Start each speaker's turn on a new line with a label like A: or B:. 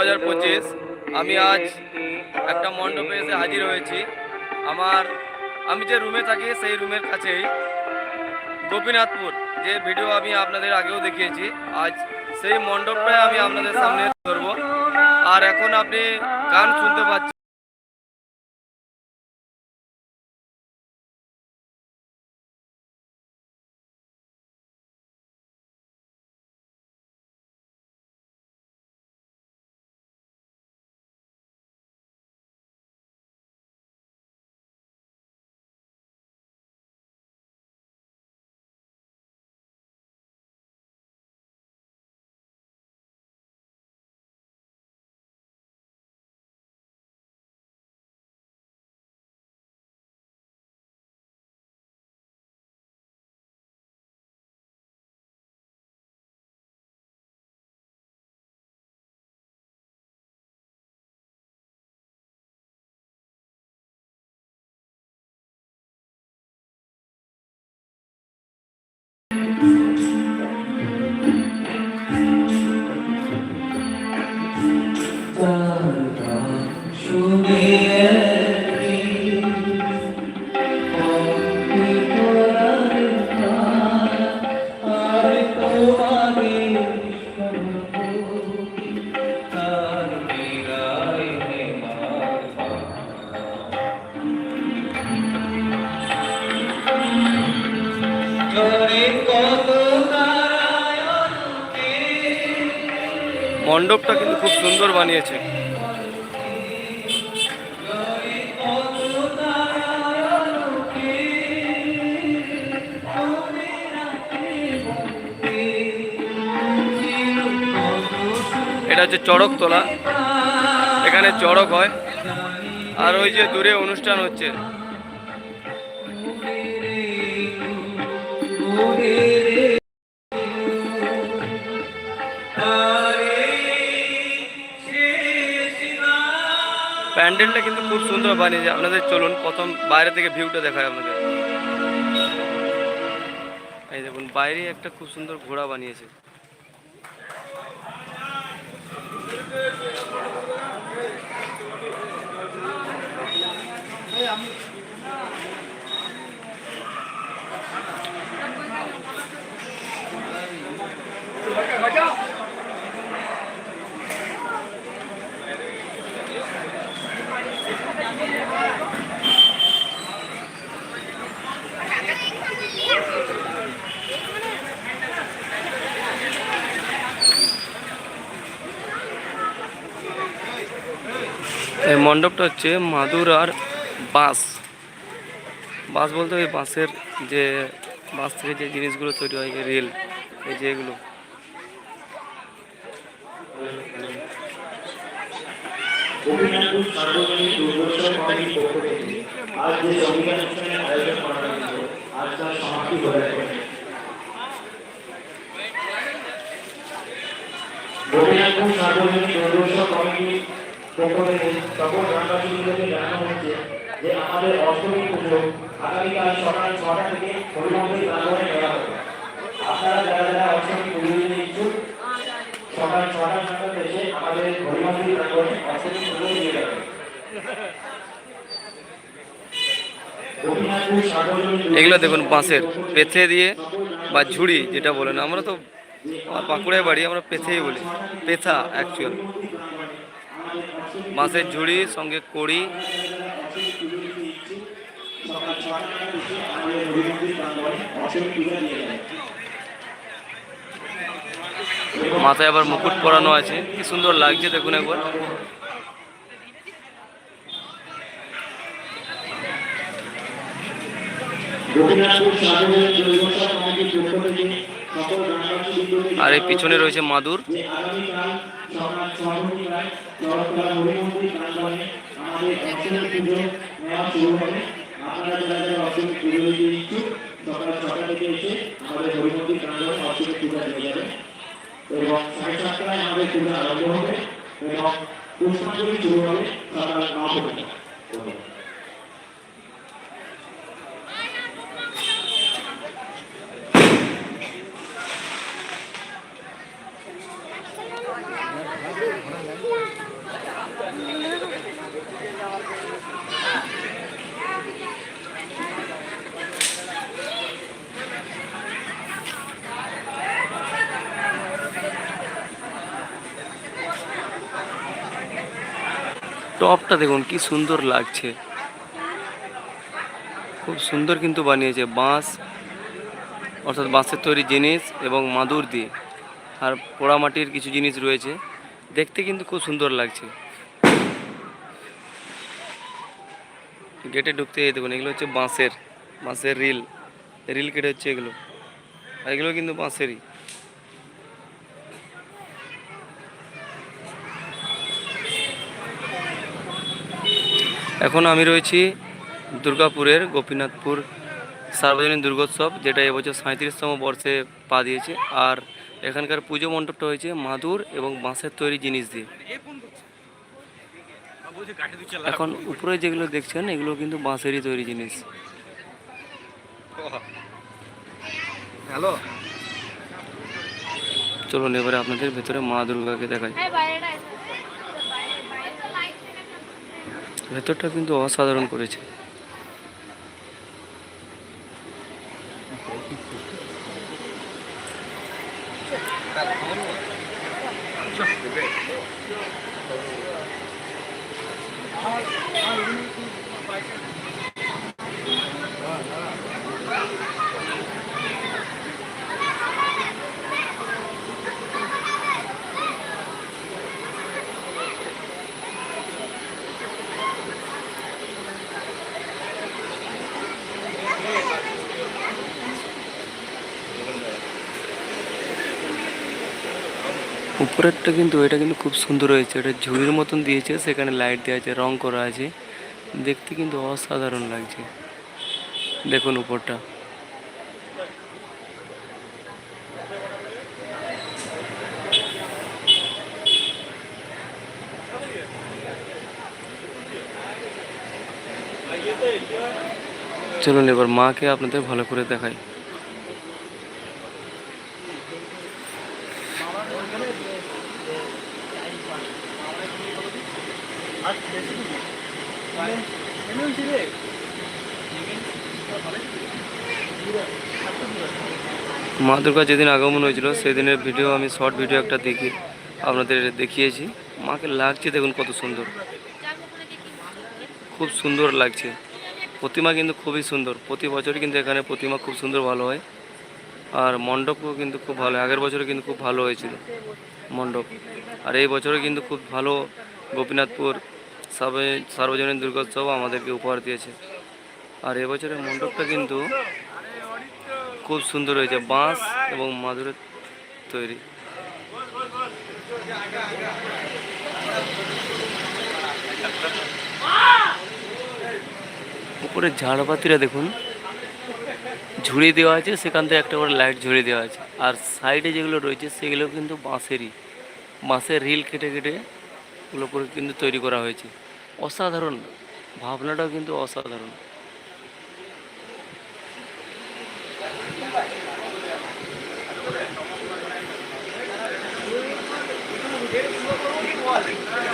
A: হাজার পঁচিশ, আমি আজ একটা মণ্ডপে এসে হাজির হয়েছি। আমার, আমি যে রুমে থাকি সেই রুমের কাছেই গোপীনাথপুর, যে ভিডিও আমি আপনাদের আগেও দেখিয়েছি। আজ সেই মণ্ডপটাই আমি আপনাদের সামনে ধরবো। আর এখন আপনি গান শুনতে পাচ্ছেন। মণ্ডপটা কিন্তু খুব সুন্দর বানিয়েছে। এটা হচ্ছে চড়ক তোলা। এখানে চড়ক হয়। আর ওই যে দূরে অনুষ্ঠান হচ্ছে। প্যান্ডেলটা কিন্তু খুব সুন্দর বানিয়েছে আপনাদের চলুন, প্রথম বাইরে থেকে ভিউটা দেখায় আপনাদের। এই দেখুন, বাইরে একটা খুব সুন্দর ঘোড়া বানিয়েছে। এই মণ্ডপটা হচ্ছে মাদুর আর বাঁশ। বাঁশ বলতে ওই বাঁশের যে, বাঁশ থেকে যে জিনিসগুলো তৈরি হয় রেল, এই যে এগুলো।
B: গোপীনাথপুর সার্বজনীন দুর্গোৎসব কমিটির পক্ষ আজ যে আমাদের অষ্টমী পুজো আগামীকাল সকাল ছটা থেকে হরিমন্দির প্রাঙ্গণে করা হবে। আপনারা যারা যারা অষ্টমী পুজো ইচ্ছুক, সকাল ছটা নাগাদ এসে আমাদের
A: এগুলো দেখুন, বাঁশের পেথে দিয়ে বা ঝুড়ি যেটা বলেন, আমরা তো বাঁকুড়ায় বাড়ি, আমরা পেথেই বলি। পেথা অ্যাকচুয়াল বাঁশের ঝুড়ি, সঙ্গে কড়ি
B: নাগাদ এসে আমাদের হরিমন্দির প্রাঙ্গণে অষ্টমী পুজো দিয়ে যাবেন
A: মাথায় আবার মুকুট পরানো আছে। কি সুন্দর লাগছে দেখুন একবার। আর এই পিছনে রয়েছে মাদুর।
B: আপনারা এবং সাড়ে সাতটায় আমাদের পূজা আরম্ভ হবে এবং পুষ্পাঞ্জলি শুরু হবে সকাল নটা পর্যন্ত ধন্যবাদ।
A: টপটা দেখুন, কি সুন্দর লাগছে। খুব সুন্দর কিন্তু বানিয়েছে, বাঁশ, অর্থাৎ বাঁশের তৈরি জিনিস এবং মাদুর দিয়ে। আর পোড়ামাটির কিছু জিনিস রয়েছে, দেখতে কিন্তু খুব সুন্দর লাগছে। গেটে ঢুকতে দেখুন, এগুলো হচ্ছে বাঁশের বাঁশের রিল রিল কেটে হচ্ছে এগুলো। আর এগুলো কিন্তু বাঁশেরই। এখন আমি রয়েছি দুর্গাপুরের গোপীনাথপুর সার্বজনীন দুর্গোৎসব যেটা এবছর সাঁত্রিশতম বর্ষে পা দিয়েছে। আর এখানকার পুজো মণ্ডপটা হয়েছে মাদুর এবং বাঁশের তৈরি জিনিস দিয়ে। এখন উপরে যেগুলো দেখছেন এগুলো কিন্তু বাঁশেরই তৈরি জিনিস।
C: হ্যালো।
A: চলুন এবারে আপনাদের ভেতরে মা দুর্গাকে দেখাই। ভেতরটা কিন্তু অসাধারণ করেছে। উপরেরটা কিন্তু, এটা কিন্তু খুব সুন্দর হয়েছে। এটা ঝুড়ির মতন দিয়েছে, সেখানে লাইট দেওয়া আছে, রং করা আছে। দেখতে কিন্তু অসাধারণ লাগছে। দেখুন উপরটা। চলুন এবার মাকে আপনাদের ভালো করে দেখাই। মা দুর্গা যেদিন আগমন হয়েছিল, সেদিনের ভিডিও আমি শর্ট ভিডিও একটা দেখি, আপনাদের দেখিয়েছি। মাকে লাগছে দেখুন কত সুন্দর। খুব সুন্দর লাগছে। প্রতিমা কিন্তু খুবই সুন্দর। প্রতি বছরই কিন্তু এখানে প্রতিমা খুব সুন্দর ভালো হয়। আর মণ্ডপও কিন্তু খুব ভালো, আগের বছরে কিন্তু খুব ভালো হয়েছিল মণ্ডপ। আর এই বছরে কিন্তু খুব ভালো গোপীনাথপুর সার্ব- সার্বজনীন দুর্গোৎসব আমাদেরকে উপহার দিয়েছে। আর এবছরের মণ্ডপটা কিন্তু খুব সুন্দর হয়েছে, বাঁশ এবং মাদুরের তৈরি। উপরে ঝাড়বাতিরা দেখুন। ঝুড়ি দেওয়া আছে, সেখান থেকে একটা করে লাইট ঝুড়ে দেওয়া আছে। আর সাইডে যেগুলো রয়েছে, সেগুলো কিন্তু বাঁশেরই। বাঁশের রিল কেটে কেটে ওগুলো করে কিন্তু তৈরি করা হয়েছে। অসাধারণ। ভাবনাটাও কিন্তু অসাধারণ। Thank you.